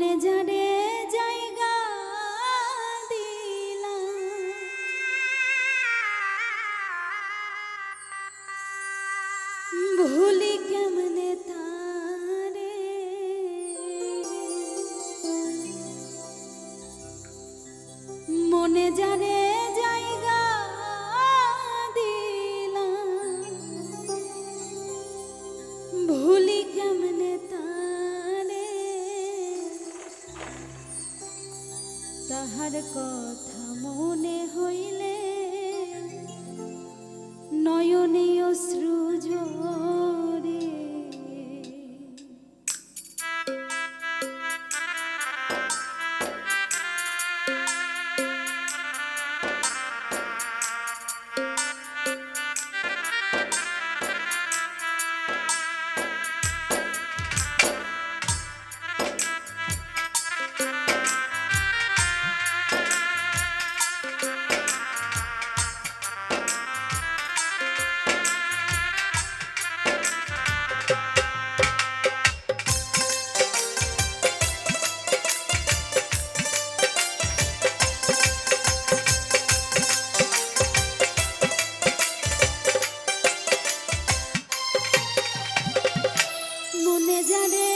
মনে জানে জায়গা দিলাম। ভুলি মনে তাহার কথা মনে হইলে নয়নীয় সৃজন যাদের